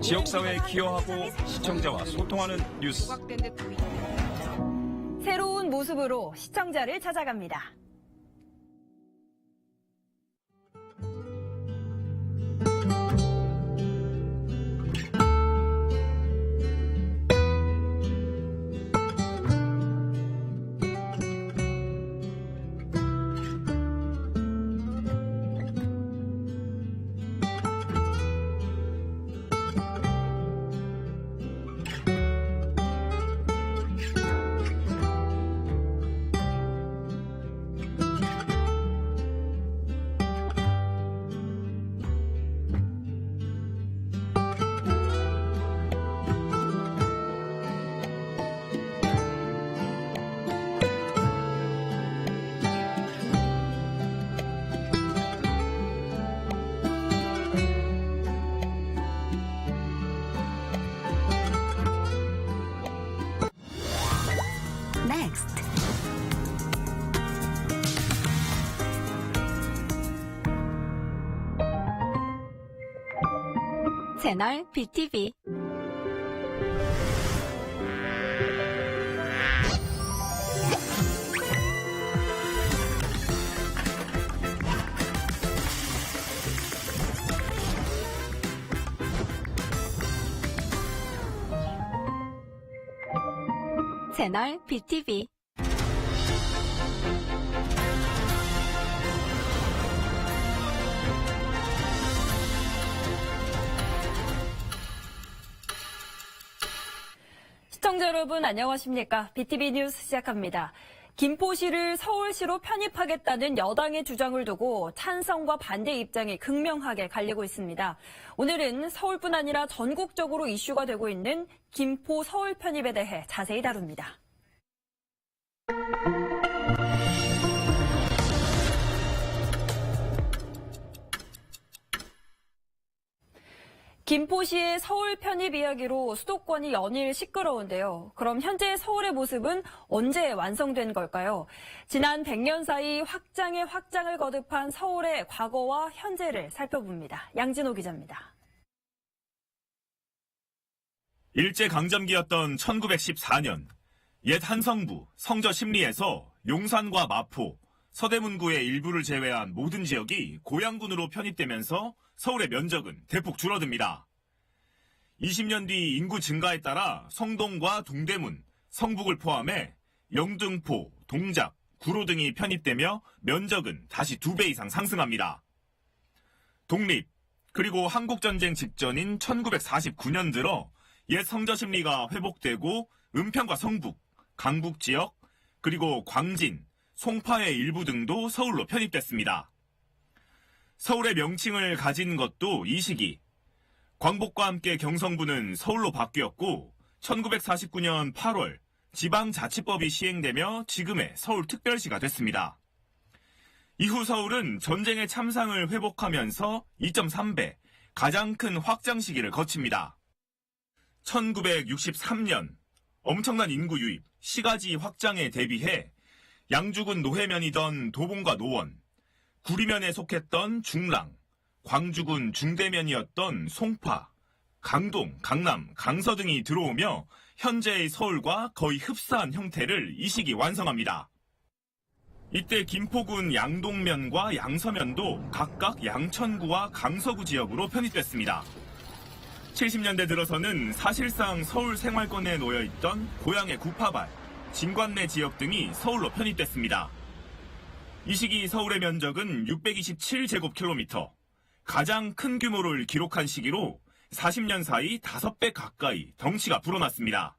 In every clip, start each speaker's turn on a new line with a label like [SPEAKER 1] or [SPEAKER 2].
[SPEAKER 1] 지역사회에 기여하고 시청자와 소통하는 뉴스.
[SPEAKER 2] 새로운 모습으로 시청자를 찾아갑니다.
[SPEAKER 3] 채널 BTV 채널 BTV
[SPEAKER 2] 시청자 여러분 안녕하십니까? BTV 뉴스 시작합니다. 김포시를 서울시로 편입하겠다는 여당의 주장을 두고 찬성과 반대 입장이 극명하게 갈리고 있습니다. 오늘은 서울뿐 아니라 전국적으로 이슈가 되고 있는 김포 서울 편입에 대해 자세히 다룹니다. 김포시의 서울 편입 이야기로 수도권이 연일 시끄러운데요. 그럼 현재 서울의 모습은 언제 완성된 걸까요? 지난 100년 사이 확장의 확장을 거듭한 서울의 과거와 현재를 살펴봅니다. 양진호 기자입니다.
[SPEAKER 4] 일제 강점기였던 1914년 옛 한성부 성저 심리에서 용산과 마포, 서대문구의 일부를 제외한 모든 지역이 고양군으로 편입되면서 서울의 면적은 대폭 줄어듭니다. 20년 뒤 인구 증가에 따라 성동과 동대문, 성북을 포함해 영등포, 동작, 구로 등이 편입되며 면적은 다시 두배 이상 상승합니다. 독립, 그리고 한국전쟁 직전인 1949년 들어 옛 성저 심리가 회복되고 은평과 성북, 강북 지역, 그리고 광진, 송파의 일부 등도 서울로 편입됐습니다. 서울의 명칭을 가진 것도 이 시기. 광복과 함께 경성부는 서울로 바뀌었고 1949년 8월 지방자치법이 시행되며 지금의 서울특별시가 됐습니다. 이후 서울은 전쟁의 참상을 회복하면서 2.3배 가장 큰 확장 시기를 거칩니다. 1963년 엄청난 인구 유입, 시가지 확장에 대비해 양주군 노회면이던 도봉과 노원, 구리면에 속했던 중랑, 광주군 중대면이었던 송파, 강동, 강남, 강서 등이 들어오며 현재의 서울과 거의 흡사한 형태를 이 시기 완성합니다. 이때 김포군 양동면과 양서면도 각각 양천구와 강서구 지역으로 편입됐습니다. 70년대 들어서는 사실상 서울 생활권에 놓여있던 고향의 구파발, 진관내 지역 등이 서울로 편입됐습니다. 이 시기 서울의 면적은 627제곱킬로미터, 가장 큰 규모를 기록한 시기로 40년 사이 5배 가까이 덩치가 불어났습니다.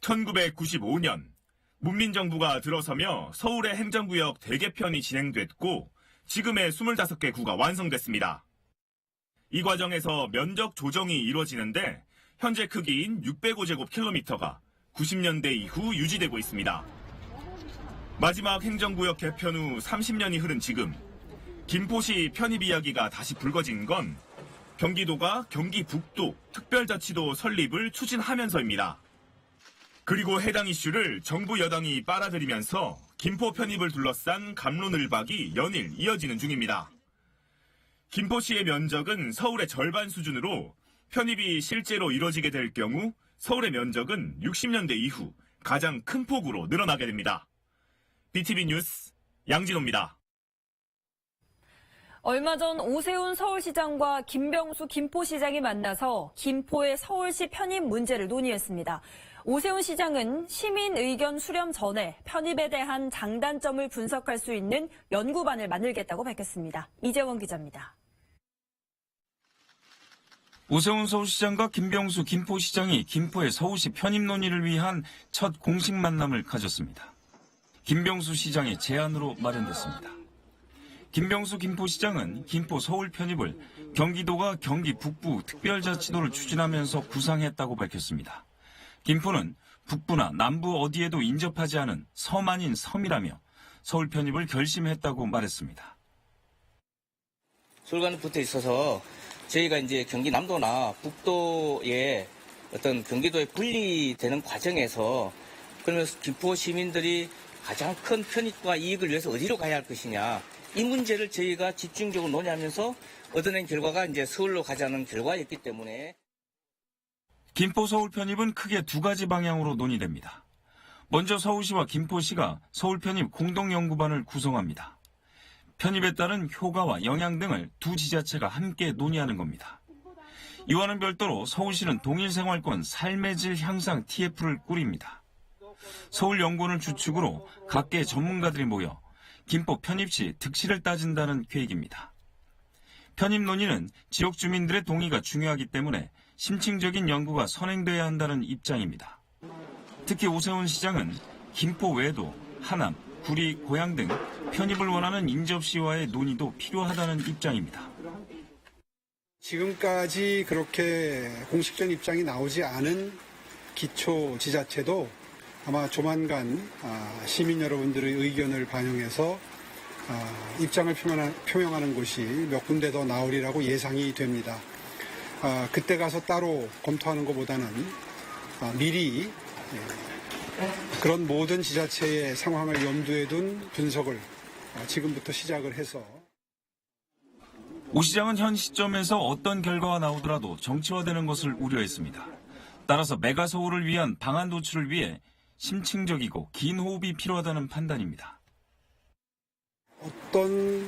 [SPEAKER 4] 1995년 문민정부가 들어서며 서울의 행정구역 대개편이 진행됐고 지금의 25개 구가 완성됐습니다. 이 과정에서 면적 조정이 이루어지는데 현재 크기인 605제곱킬로미터가 90년대 이후 유지되고 있습니다. 마지막 행정구역 개편 후 30년이 흐른 지금 김포시 편입 이야기가 다시 불거진 건 경기도가 경기 북도 특별자치도 설립을 추진하면서입니다. 그리고 해당 이슈를 정부 여당이 빨아들이면서 김포 편입을 둘러싼 감론을박이 연일 이어지는 중입니다. 김포시의 면적은 서울의 절반 수준으로 편입이 실제로 이뤄지게 될 경우 서울의 면적은 60년대 이후 가장 큰 폭으로 늘어나게 됩니다. BTV 뉴스 양진호입니다.
[SPEAKER 2] 얼마 전 오세훈 서울시장과 김병수 김포시장이 만나서 김포의 서울시 편입 문제를 논의했습니다. 오세훈 시장은 시민 의견 수렴 전에 편입에 대한 장단점을 분석할 수 있는 연구반을 만들겠다고 밝혔습니다. 이재원 기자입니다.
[SPEAKER 5] 오세훈 서울시장과 김병수 김포시장이 김포의 서울시 편입 논의를 위한 첫 공식 만남을 가졌습니다. 김병수 시장의 제안으로 마련됐습니다. 김병수 김포시장은 김포 서울 편입을 경기도가 경기 북부 특별자치도를 추진하면서 구상했다고 밝혔습니다. 김포는 북부나 남부 어디에도 인접하지 않은 섬 아닌 섬이라며 서울 편입을 결심했다고 말했습니다.
[SPEAKER 6] 서울과는 붙어 있어서 저희가 이제 경기 남도나 북도의 어떤 경기도에 분리되는 과정에서 그러면서 김포 시민들이 가장 큰 편익과 이익을 위해서 어디로 가야 할 것이냐 이 문제를 저희가 집중적으로 논의하면서 얻어낸 결과가 이제 서울로 가자는 결과였기 때문에
[SPEAKER 5] 김포 서울 편입은 크게 두 가지 방향으로 논의됩니다. 먼저 서울시와 김포시가 서울 편입 공동 연구반을 구성합니다. 편입에 따른 효과와 영향 등을 두 지자체가 함께 논의하는 겁니다. 이와는 별도로 서울시는 동일생활권 삶의 질 향상 TF를 꾸립니다. 서울연구원을 주축으로 각계 전문가들이 모여 김포 편입 시 득실을 따진다는 계획입니다. 편입 논의는 지역 주민들의 동의가 중요하기 때문에 심층적인 연구가 선행돼야 한다는 입장입니다. 특히 오세훈 시장은 김포 외에도 하남, 구리, 고양 등 편입을 원하는 인접시와의 논의도 필요하다는 입장입니다.
[SPEAKER 7] 지금까지 그렇게 공식적인 입장이 나오지 않은 기초 지자체도 아마 조만간 아, 시민 여러분들의 의견을 반영해서 아, 입장을 표명하- 표명하는 곳이 몇 군데 더 나오리라고 예상이 됩니다. 아, 그때 가서 따로 검토하는 것보다는 아, 미리 예, 그런 모든 지자체의 상황을 염두에 둔 분석을 아, 지금부터 시작을 해서
[SPEAKER 5] 오 시장은 현 시점에서 어떤 결과가 나오더라도 정치화되는 것을 우려했습니다. 따라서 메가 서울을 위한 방안 도출을 위해 심층적이고 긴 호흡이 필요하다는 판단입니다.
[SPEAKER 7] 어떤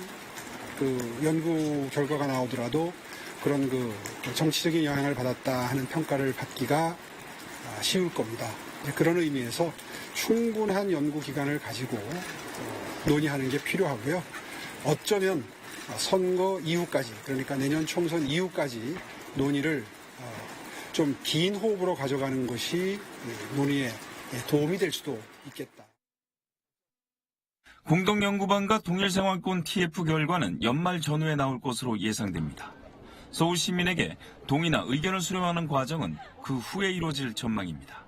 [SPEAKER 7] 그 연구 결과가 나오더라도 그런 그 정치적인 영향을 받았다 하는 평가를 받기가 아, 쉬울 겁니다. 그런 의미에서 충분한 연구 기간을 가지고 어, 논의하는 게 필요하고요. 어쩌면 선거 이후까지 그러니까 내년 총선 이후까지 논의를 어, 좀긴 호흡으로 가져가는 것이 이 논의에 도움이 될 수도 있겠다.
[SPEAKER 5] 공동연구반과 동일생활권 TF 결과는 연말 전후에 나올 것으로 예상됩니다. 서울 시민에게 동의나 의견을 수렴하는 과정은 그 후에 이루어질 전망입니다.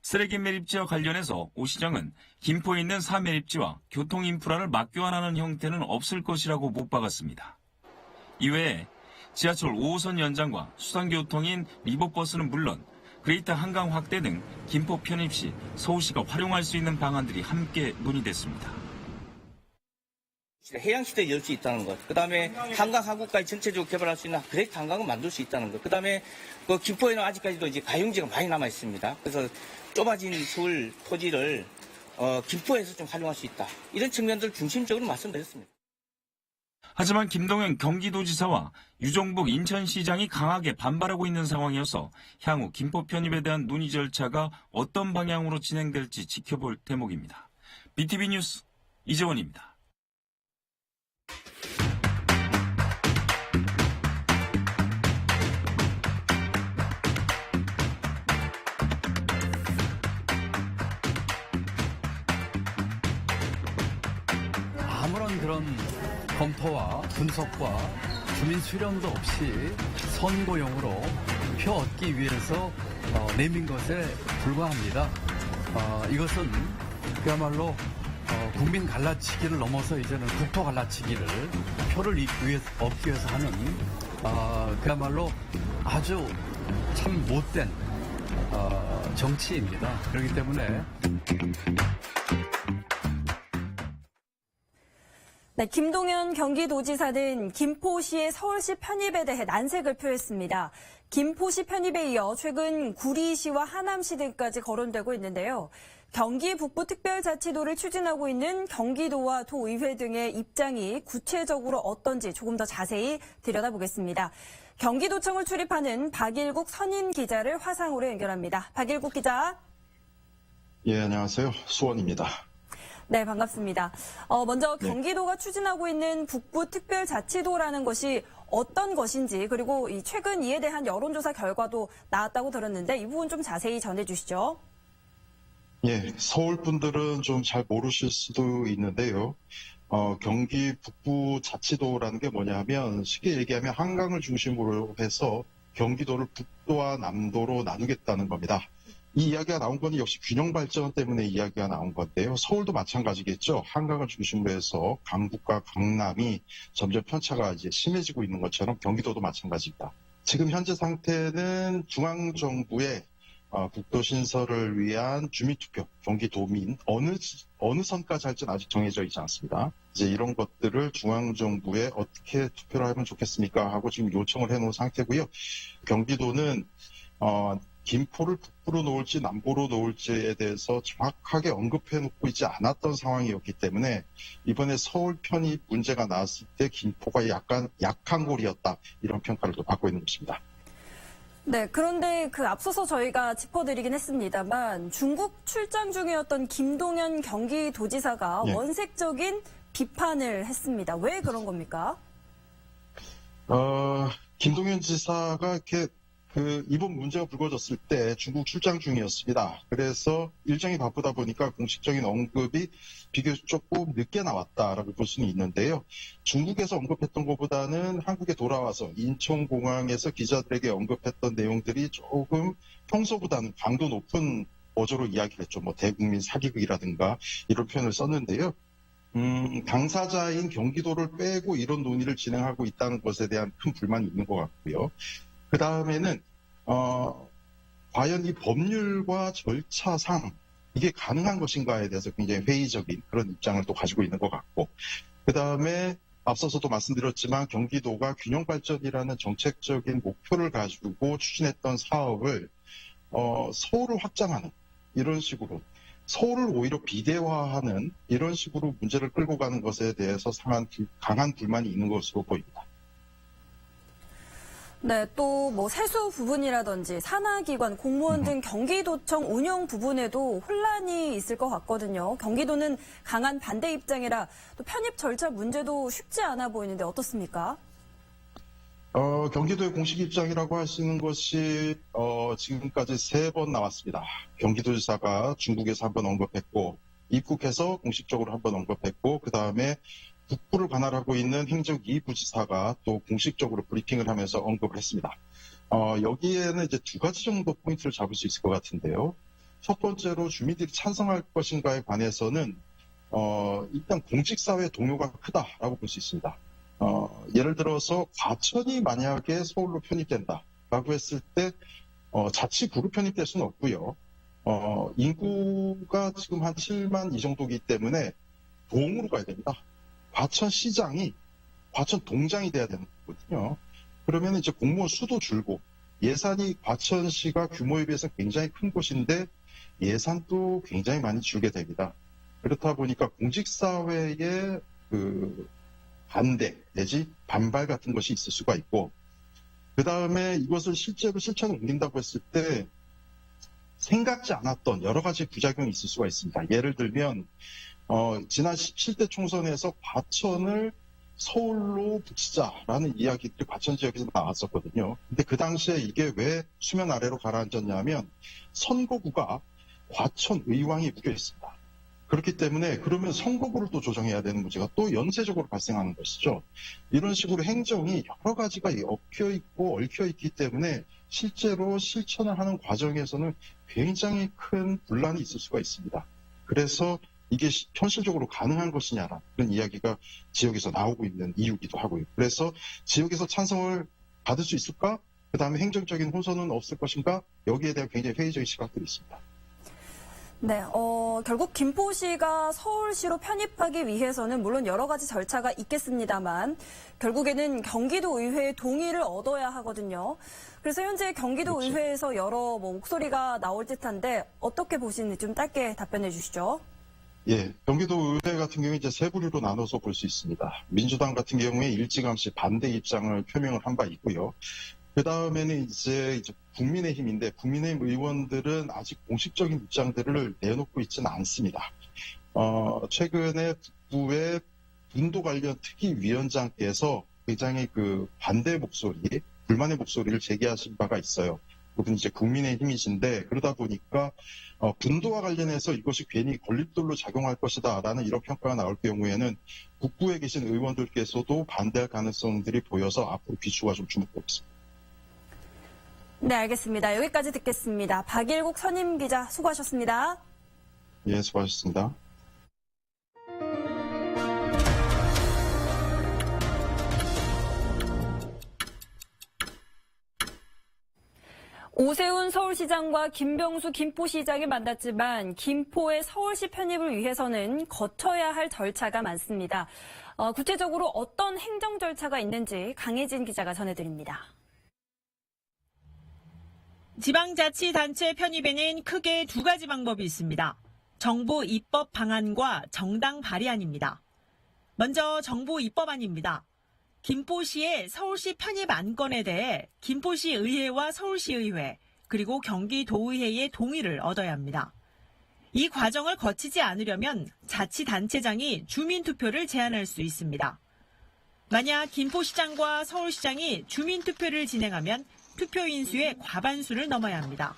[SPEAKER 5] 쓰레기 매립지와 관련해서 오 시장은 김포에 있는 사매립지와 교통 인프라를 맞교환하는 형태는 없을 것이라고 못 박았습니다. 이외에 지하철 5호선 연장과 수상교통인 리버버스는 물론 그레이터 한강 확대 등 김포 편입 시 서울시가 활용할 수 있는 방안들이 함께 논의됐습니다.
[SPEAKER 6] 해양시대 열 수 있다는 것. 그 다음에 한강 하구까지 전체적으로 개발할 수 있는 그레이트 한강을 만들 수 있다는 것. 그 다음에 그 김포에는 아직까지도 이제 가용지가 많이 남아 있습니다. 그래서 좁아진 서울 토지를 어, 김포에서 좀 활용할 수 있다. 이런 측면들 중심적으로 말씀드렸습니다.
[SPEAKER 5] 하지만 김동연 경기도지사와 유종복 인천시장이 강하게 반발하고 있는 상황이어서 향후 김포 편입에 대한 논의 절차가 어떤 방향으로 진행될지 지켜볼 대목입니다. BTV 뉴스 이재원입니다.
[SPEAKER 8] 검토와 분석과 주민 수렴도 없이 선거용으로 표 얻기 위해서 어, 내민 것에 불과합니다. 어, 이것은 그야말로 어, 국민 갈라치기를 넘어서 이제는 국토 갈라치기를 표를 이- 위해, 얻기 위해서 하는 어, 그야말로 아주 참 못된 어, 정치입니다. 그렇기 때문에
[SPEAKER 2] 네, 김동연 경기도지사는 김포시의 서울시 편입에 대해 난색을 표했습니다. 김포시 편입에 이어 최근 구리시와 하남시 등까지 거론되고 있는데요. 경기 북부 특별자치도를 추진하고 있는 경기도와 도의회 등의 입장이 구체적으로 어떤지 조금 더 자세히 들여다보겠습니다. 경기도청을 출입하는 박일국 선임 기자를 화상으로 연결합니다. 박일국 기자.
[SPEAKER 9] 예, 안녕하세요. 수원입니다.
[SPEAKER 2] 네, 반갑습니다. 어, 먼저
[SPEAKER 9] 네.
[SPEAKER 2] 경기도가 추진하고 있는 북부 특별자치도라는 것이 어떤 것인지 그리고 이 최근 이에 대한 여론조사 결과도 나왔다고 들었는데 이 부분 좀 자세히 전해주시죠.
[SPEAKER 9] 예, 서울 분들은 좀 잘 모르실 수도 있는데요. 어, 경기 북부 자치도라는 게 뭐냐면 쉽게 얘기하면 한강을 중심으로 해서 경기도를 북도와 남도로 나누겠다는 겁니다. 이 이야기가 나온 건 역시 균형 발전 때문에 이야기가 나온 건데요. 서울도 마찬가지겠죠. 한강을 중심으로 해서 강북과 강남이 점점 편차가 이제 심해지고 있는 것처럼 경기도도 마찬가지입니다. 지금 현재 상태는 중앙 정부의 어, 국도 신설을 위한 주민투표, 경기도민 어느 어느 선까지 할지는 아직 정해져 있지 않습니다. 이제 이런 것들을 중앙 정부에 어떻게 투표를 하면 좋겠습니까? 하고 지금 요청을 해놓은 상태고요. 경기도는 어, 김포를 북부로 놓을지 남부로 놓을지에 대해서 정확하게 언급해 놓고 있지 않았던 상황이었기 때문에 이번에 서울 편입 문제가 나왔을 때 김포가 약간 약한 골이었다 이런 평가를 또 받고 있는 것입니다.
[SPEAKER 2] 네, 그런데 그 앞서서 저희가 짚어드리긴 했습니다만 중국 출장 중이었던 김동연 경기도지사가
[SPEAKER 9] 예.
[SPEAKER 2] 원색적인 비판을 했습니다. 왜 그런 겁니까?
[SPEAKER 9] 어, 김동연 지사가 이렇게 그 이번 문제가 불거졌을 때 중국 출장 중이었습니다. 그래서 일정이 바쁘다 보니까 공식적인 언급이 비교적 조금 늦게 나왔다라고 볼 수는 있는데요. 중국에서 언급했던 것보다는 한국에 돌아와서 인천공항에서 기자들에게 언급했던 내용들이 조금 평소보다는 강도 높은 어조로 이야기를 했죠. 뭐 대국민 사기극이라든가 이런 표현을 썼는데요. 음, 당사자인 경기도를 빼고 이런 논의를 진행하고 있다는 것에 대한 큰 불만이 있는 것 같고요. 그 다음에는, 어, 과연 이 법률과 절차상 이게 가능한 것인가에 대해서 굉장히 회의적인 그런 입장을 또 가지고 있는 것 같고, 그 다음에 앞서서도 말씀드렸지만 경기도가 균형 발전이라는 정책적인 목표를 가지고 추진했던 사업을 어, 서울을 확장하는 이런 식으로 서울을 오히려 비대화하는 이런 식으로 문제를 끌고 가는 것에 대해서 상한 불- 강한 불만이 있는 것으로 보입니다.
[SPEAKER 2] 네, 또 뭐 세수 부분이라든지 산하기관, 공무원 등 경기도청 운영 부분에도 혼란이 있을 것 같거든요. 경기도는 강한 반대 입장이라 또 편입 절차 문제도 쉽지 않아 보이는데 어떻습니까?
[SPEAKER 9] 어, 경기도의 공식 입장이라고 할수 있는 것이 어, 지금까지 세 번 나왔습니다. 경기도지사가 중국에서 한 번 언급했고 입국해서 공식적으로 한 번 언급했고 그 다음에 북부를 관할하고 있는 행정 2부지사가 또 공식적으로 브리핑을 하면서 언급을 했습니다. 어, 여기에는 이제 두 가지 정도 포인트를 잡을 수 있을 것 같은데요. 첫 번째로 주민들이 찬성할 것인가에 관해서는 어, 일단 공직사회 동요가 크다라고 볼 수 있습니다. 어, 예를 들어서 과천이 만약에 서울로 편입된다라고 했을 때 어, 자치구로 편입될 수는 없고요. 어, 인구가 지금 한 7만 이 정도이기 때문에 동으로 가야 됩니다. 과천 시장이 과천 동장이 돼야 되는 거거든요. 그러면 이제 공무원 수도 줄고 예산이 과천시가 규모에 비해서 굉장히 큰 곳인데 예산도 굉장히 많이 줄게 됩니다. 그렇다 보니까 공직사회의 그 반대 내지 반발 같은 것이 있을 수가 있고 그 다음에 이것을 실제로 실천에 옮긴다고 했을 때 생각지 않았던 여러 가지 부작용이 있을 수가 있습니다. 예를 들면 어, 지난 17대 총선에서 과천을 서울로 붙이자라는 이야기들이 과천 지역에서 나왔었거든요. 근데 그 당시에 이게 왜 수면 아래로 가라앉았냐면 선거구가 과천 의왕에 묶여 있습니다. 그렇기 때문에 그러면 선거구를 또 조정해야 되는 문제가 또 연쇄적으로 발생하는 것이죠. 이런 식으로 행정이 여러 가지가 얽혀 있고 얽혀 있기 때문에 실제로 실천을 하는 과정에서는 굉장히 큰 분란이 있을 수가 있습니다. 그래서 이게 시- 현실적으로 가능한 것이냐라는 이야기가 지역에서 나오고 있는 이유기도 하고요. 그래서 지역에서 찬성을 받을 수 있을까? 그 다음에 행정적인 혼선은 없을 것인가? 여기에 대한 굉장히 회의적인 시각들이 있습니다.
[SPEAKER 2] 네, 어, 결국 김포시가 서울시로 편입하기 위해서는 물론 여러 가지 절차가 있겠습니다만 결국에는 경기도 의회의 동의를 얻어야 하거든요. 그래서 현재 경기도 의회에서 여러 뭐 목소리가 나올 듯한데 어떻게 보시는지 좀 짧게 답변해 주시죠.
[SPEAKER 9] 예, 경기도 의회 같은 경우에 이제 세 부류로 나눠서 볼 수 있습니다. 민주당 같은 경우에 일찌감치 반대 입장을 표명을 한 바 있고요. 그 다음에는 이제, 이제 국민의힘인데 국민의힘 의원들은 아직 공식적인 입장들을 내놓고 있지는 않습니다. 어, 최근에 북부의 분도 관련 특위위원장께서 굉장히 그 반대 목소리, 불만의 목소리를 제기하신 바가 있어요. 그분 이제 국민의힘이신데 그러다 보니까 어, 분도와 관련해서 이것이 괜히 걸림돌로 작용할 것이다라는 이런 평가가 나올 경우에는 북부에 계신 의원들께서도 반대할 가능성들이 보여서 앞으로 비추가 좀 주목되고 있습니다.
[SPEAKER 2] 네, 알겠습니다. 여기까지 듣겠습니다. 박일국 선임 기자 수고하셨습니다.
[SPEAKER 9] 예, 수고하셨습니다.
[SPEAKER 2] 오세훈 서울시장과 김병수 김포시장이 만났지만 김포의 서울시 편입을 위해서는 거쳐야 할 절차가 많습니다. 어, 구체적으로 어떤 행정 절차가 있는지 강혜진 기자가 전해드립니다.
[SPEAKER 10] 지방자치단체 편입에는 크게 두 가지 방법이 있습니다. 정부 입법 방안과 정당 발의안입니다. 먼저 정부 입법안입니다. 김포시의 서울시 편입 안건에 대해 김포시 의회와 서울시 의회 그리고 경기도의회의 동의를 얻어야 합니다. 이 과정을 거치지 않으려면 자치단체장이 주민투표를 제안할 수 있습니다. 만약 김포시장과 서울시장이 주민투표를 진행하면 투표인 수의 과반수를 넘어야 합니다.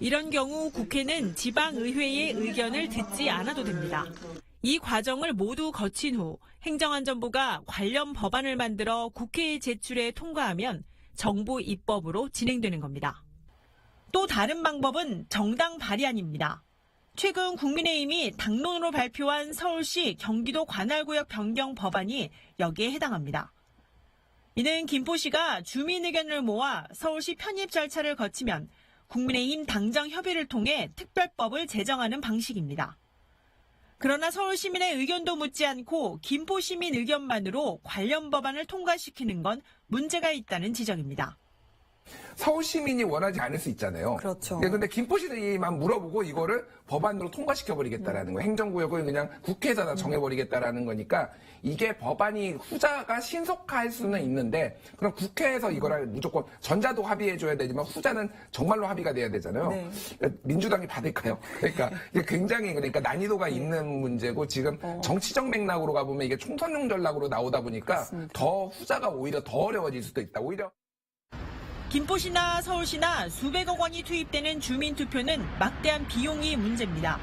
[SPEAKER 10] 이런 경우 국회는 지방의회의 의견을 듣지 않아도 됩니다. 이 과정을 모두 거친 후 행정안전부가 관련 법안을 만들어 국회에 제출해 통과하면 정부 입법으로 진행되는 겁니다. 또 다른 방법은 정당 발의안입니다. 최근 국민의힘이 당론으로 발표한 서울시 경기도 관할구역 변경 법안이 여기에 해당합니다. 이는 김포시가 주민 의견을 모아 서울시 편입 절차를 거치면 국민의힘 당정 협의를 통해 특별법을 제정하는 방식입니다. 그러나 서울 시민의 의견도 묻지 않고 김포 시민 의견만으로 관련 법안을 통과시키는 건 문제가 있다는 지적입니다.
[SPEAKER 11] 서울 시민이 원하지 않을 수 있잖아요.
[SPEAKER 2] 그렇죠.
[SPEAKER 11] 네, 근데 김포시만 물어보고 이거를 법안으로 통과시켜 버리겠다라는 거예요. 행정구역을 그냥 국회에서 다 정해 버리겠다라는 거니까 이게 법안이 후자가 신속할 수는 있는데 그럼 국회에서 이거를 무조건 전자도 합의해 줘야 되지만 후자는 정말로 합의가 돼야 되잖아요. 그러니까 민주당이 받을까요? 그러니까 이게 굉장히 그러니까 난이도가 있는 문제고 지금 정치적 맥락으로 가보면 이게 총선용 전략으로 나오다 보니까 더 후자가 오히려 더 어려워질 수도 있다. 오히려
[SPEAKER 10] 김포시나 서울시나 수백억 원이 투입되는 주민투표는 막대한 비용이 문제입니다.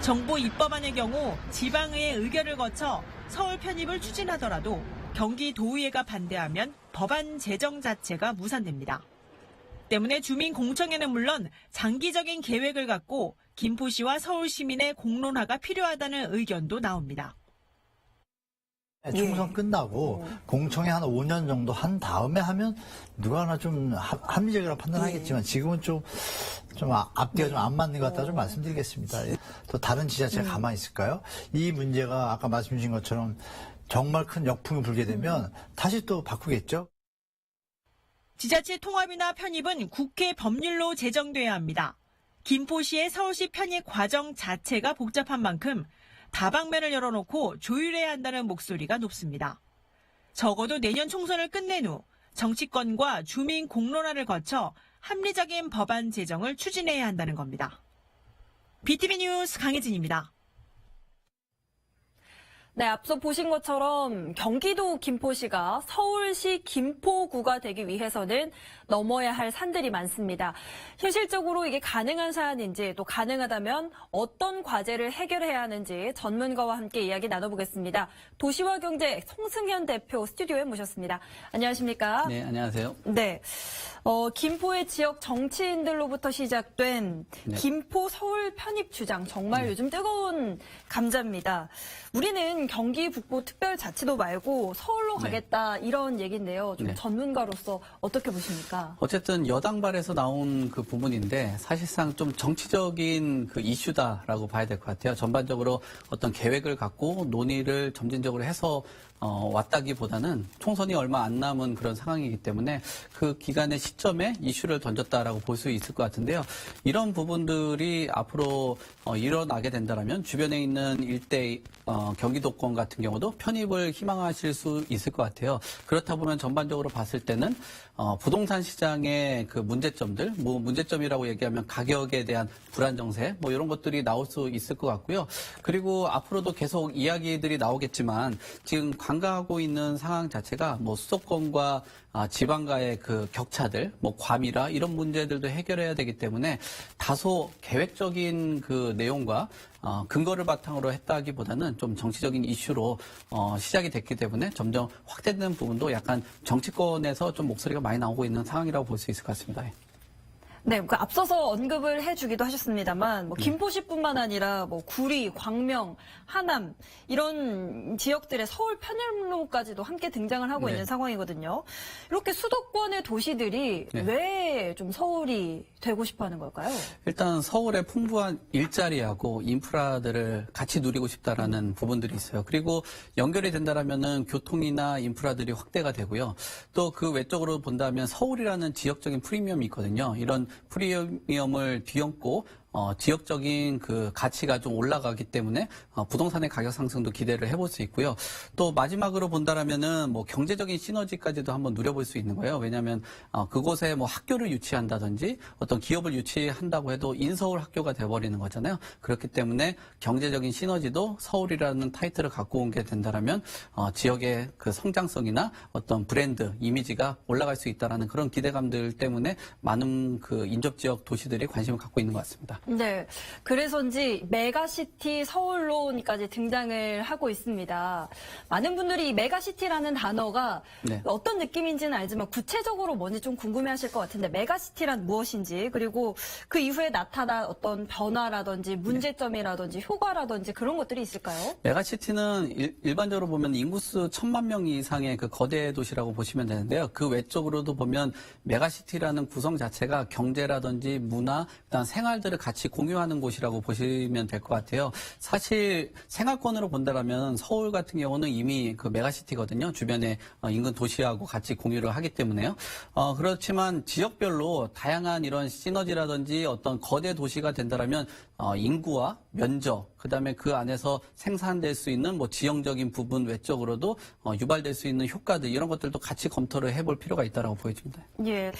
[SPEAKER 10] 정부 입법안의 경우 지방의회 의결을 거쳐 서울 편입을 추진하더라도 경기도의회가 반대하면 법안 제정 자체가 무산됩니다. 때문에 주민 공청회는 물론 장기적인 계획을 갖고 김포시와 서울 시민의 공론화가 필요하다는 의견도 나옵니다.
[SPEAKER 12] 총선 끝나고 공청회 한 5년 정도 한 다음에 하면 누가 하나 좀 합- 합리적이라고 판단하겠지만 지금은 좀, 좀 아- 앞뒤가 좀 안 맞는 것 같다 좀 말씀드리겠습니다. 예. 또 다른 지자체 가 가만히 있을까요? 이 문제가 아까 말씀 주신 것처럼 정말 큰 역풍이 불게 되면 다시 또 바꾸겠죠?
[SPEAKER 10] 지자체 통합이나 편입은 국회 법률로 제정돼야 합니다. 김포시의 서울시 편입 과정 자체가 복잡한 만큼 다방면을 열어놓고 조율해야 한다는 목소리가 높습니다. 적어도 내년 총선을 끝낸 후 정치권과 주민 공론화를 거쳐 합리적인 법안 제정을 추진해야 한다는 겁니다. BTV 뉴스 강혜진입니다.
[SPEAKER 2] 네, 앞서 보신 것처럼 경기도 김포시가 서울시 김포구가 되기 위해서는 넘어야 할 산들이 많습니다. 현실적으로 이게 가능한 사안인지 또 가능하다면 어떤 과제를 해결해야 하는지 전문가와 함께 이야기 나눠보겠습니다. 도시와 경제 송승현 대표 스튜디오에 모셨습니다. 안녕하십니까?
[SPEAKER 13] 네, 안녕하세요.
[SPEAKER 2] 네. 어, 김포의 지역 정치인들로부터 시작된
[SPEAKER 13] 네.
[SPEAKER 2] 김포 서울 편입 주장 정말 요즘 뜨거운 감자입니다. 우리는 지금 경기 북부 특별자치도 말고 서울로
[SPEAKER 13] 네.
[SPEAKER 2] 가겠다 이런 얘기인데요. 좀
[SPEAKER 13] 네.
[SPEAKER 2] 전문가로서 어떻게 보십니까?
[SPEAKER 13] 어쨌든 여당 발에서 나온 그 부분인데 사실상 좀 정치적인 그 이슈다라고 봐야 될 것 같아요. 전반적으로 어떤 계획을 갖고 논의를 점진적으로 해서 어, 왔다기보다는 총선이 얼마 안 남은 그런 상황이기 때문에 그 기간의 시점에 이슈를 던졌다라고 볼 수 있을 것 같은데요. 이런 부분들이 앞으로 어, 일어나게 된다면 주변에 있는 일대 어, 경기도권 같은 경우도 편입을 희망하실 수 있을 것 같아요. 그렇다 보면 전반적으로 봤을 때는 어, 부동산 시장의 그 문제점들, 뭐 문제점이라고 얘기하면 가격에 대한 불안 정세, 뭐 이런 것들이 나올 수 있을 것 같고요. 그리고 앞으로도 계속 이야기들이 나오겠지만 지금 관가하고 있는 상황 자체가 뭐 수도권과 아, 지방과의 그 격차들, 뭐 과밀화 이런 문제들도 해결해야 되기 때문에 다소 계획적인 그 내용과 어, 근거를 바탕으로 했다기보다는 좀 정치적인 이슈로 어, 시작이 됐기 때문에 점점 확대되는 부분도 약간 정치권에서 좀 목소리가 많이 나오고 있는 상황이라고 볼 수 있을 것 같습니다. 예.
[SPEAKER 2] 네, 그 앞서서 언급을 해주기도 하셨습니다만, 뭐 김포시뿐만 아니라 뭐 구리, 광명, 하남 이런 지역들의 서울 편입로까지도 함께 등장을 하고
[SPEAKER 13] 네.
[SPEAKER 2] 있는 상황이거든요. 이렇게 수도권의 도시들이
[SPEAKER 13] 네.
[SPEAKER 2] 왜좀 서울이 되고 싶어하는 걸까요?
[SPEAKER 13] 일단 서울의 풍부한 일자리하고 인프라들을 같이 누리고 싶다라는 부분들이 있어요. 그리고 연결이 된다라면은 교통이나 인프라들이 확대가 되고요. 또 그 외적으로 본다면 서울이라는 지역적인 프리미엄이 있거든요. 이런 프리미엄을 뒤엎고 어, 지역적인 그 가치가 좀 올라가기 때문에 어, 부동산의 가격 상승도 기대를 해볼 수 있고요. 또 마지막으로 본다라면은 뭐 경제적인 시너지까지도 한번 누려볼 수 있는 거예요. 왜냐하면 어, 그곳에 뭐 학교를 유치한다든지 어떤 기업을 유치한다고 해도 인서울 학교가 돼버리는 거잖아요. 그렇기 때문에 경제적인 시너지도 서울이라는 타이틀을 갖고 온 게 된다라면 어, 지역의 그 성장성이나 어떤 브랜드 이미지가 올라갈 수 있다라는 그런 기대감들 때문에 많은 그 인접 지역 도시들이 관심을 갖고 있는 것 같습니다.
[SPEAKER 2] 네. 그래서인지 메가시티 서울론까지 등장을 하고 있습니다. 많은 분들이 이 메가시티라는 단어가
[SPEAKER 13] 네.
[SPEAKER 2] 어떤 느낌인지는 알지만 구체적으로 뭔지 좀 궁금해 하실 것 같은데 메가시티란 무엇인지 그리고 그 이후에 나타난 어떤 변화라든지 문제점이라든지 효과라든지 그런 것들이 있을까요?
[SPEAKER 13] 메가시티는 일, 반적으로 보면 인구수 천만 명 이상의 그 거대 도시라고 보시면 되는데요. 그 외적으로도 보면 메가시티라는 구성 자체가 경제라든지 문화, 그다음 생활들을 같이 공유하는 곳이라고 보시면 될 것 같아요. 사실 생활권으로 본다면 서울 같은 경우는 이미 그 메가시티거든요. 주변에 어, 인근 도시하고 같이 공유를 하기 때문에요. 어, 그렇지만 지역별로 다양한 이런 시너지라든지 어떤 거대 도시가 된다면 어, 인구와 면적, 그 다음에 그 안에서 생산될 수 있는 뭐 지형적인 부분 외적으로도 어, 유발될 수 있는 효과들 이런 것들도 같이 검토를 해볼 필요가 있다라고 보여집니다.
[SPEAKER 2] 예.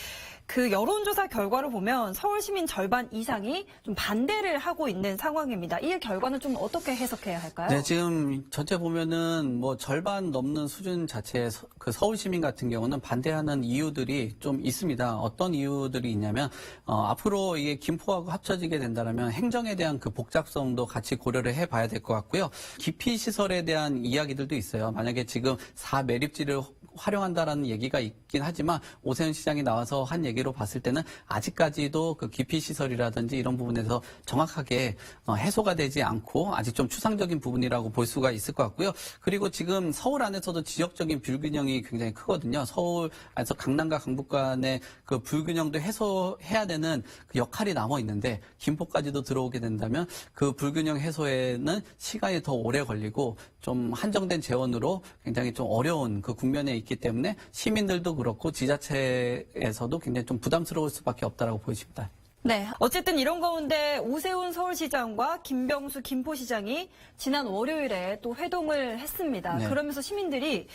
[SPEAKER 2] 그 여론조사 결과를 보면 서울 시민 절반 이상이 좀 반대를 하고 있는 상황입니다. 이 결과는 좀 어떻게 해석해야 할까요?
[SPEAKER 13] 네, 지금 전체 보면은 뭐 절반 넘는 수준 자체의 서- 그 서울 시민 같은 경우는 반대하는 이유들이 좀 있습니다. 어떤 이유들이 있냐면 어, 앞으로 이게 김포하고 합쳐지게 된다면 행정 에 대한 그 복잡성도 같이 고려를 해봐야 될 것 같고요. 기피 시설에 대한 이야기들도 있어요. 만약에 지금 4매립지를 활용한다라는 얘기가 있긴 하지만 오세훈 시장이 나와서 한 얘기로 봤을 때는 아직까지도 그 기피 시설이라든지 이런 부분에서 정확하게 어, 해소가 되지 않고 아직 좀 추상적인 부분이라고 볼 수가 있을 것 같고요. 그리고 지금 서울 안에서도 지역적인 불균형이 굉장히 크거든요. 서울 안에서 강남과 강북 간의 그 불균형도 해소해야 되는 그 역할이 남아 있는데 김포까지도 들어오게 된다면 그 불균형 해소에는 시간이 더 오래 걸리고 좀 한정된 재원으로 굉장히 좀 어려운 그 국면에 있기 때문에 시민들도 그렇고 지자체에서도 굉장히 좀 부담스러울 수밖에 없다라고 보여집니다.
[SPEAKER 2] 네. 어쨌든 이런 가운데 오세훈 서울시장과 김병수 김포시장이 지난 월요일에 또 회동을 했습니다.
[SPEAKER 13] 네.
[SPEAKER 2] 그러면서 시민들이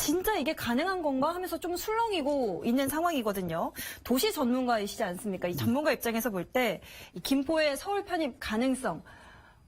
[SPEAKER 2] 진짜 이게 가능한 건가 하면서 좀 술렁이고 있는 상황이거든요. 도시 전문가이시지 않습니까? 이 전문가 입장에서 볼 때 김포의 서울 편입 가능성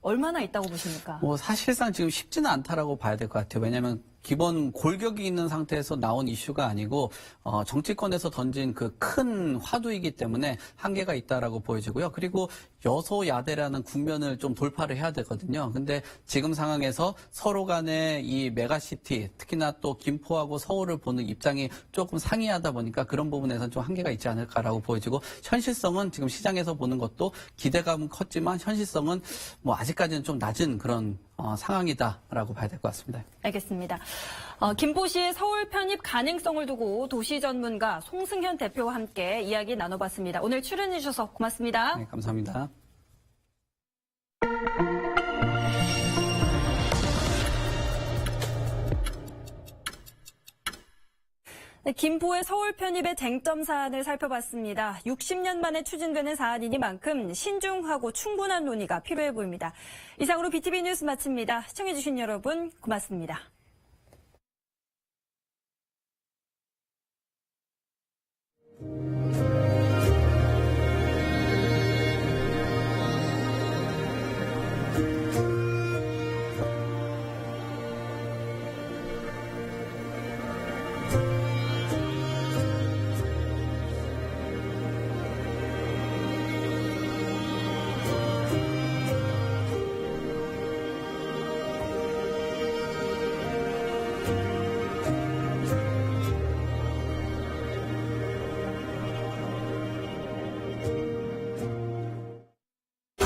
[SPEAKER 2] 얼마나 있다고 보십니까?
[SPEAKER 13] 뭐 사실상 지금 쉽지는 않다라고 봐야 될 것 같아요. 왜냐하면 기본 골격이 있는 상태에서 나온 이슈가 아니고 어, 정치권에서 던진 그 큰 화두이기 때문에 한계가 있다라고 보여지고요. 그리고 여소야대라는 국면을 좀 돌파를 해야 되거든요. 근데 지금 상황에서 서로 간에 이 메가시티 특히나 또 김포하고 서울을 보는 입장이 조금 상이하다 보니까 그런 부분에서는 좀 한계가 있지 않을까라고 보여지고 현실성은 지금 시장에서 보는 것도 기대감은 컸지만 현실성은 뭐 아직까지는 좀 낮은 그런 어, 상황이다라고 봐야 될 것 같습니다.
[SPEAKER 2] 알겠습니다. 어, 김포시의 서울 편입 가능성을 두고 도시 전문가 송승현 대표와 함께 이야기 나눠봤습니다. 오늘 출연해 주셔서 고맙습니다.
[SPEAKER 13] 네, 감사합니다.
[SPEAKER 2] 네, 김포의 서울 편입의 쟁점 사안을 살펴봤습니다. 60년 만에 추진되는 사안이니만큼 신중하고 충분한 논의가 필요해 보입니다. 이상으로 BTV 뉴스 마칩니다. 시청해주신 여러분 고맙습니다. thank you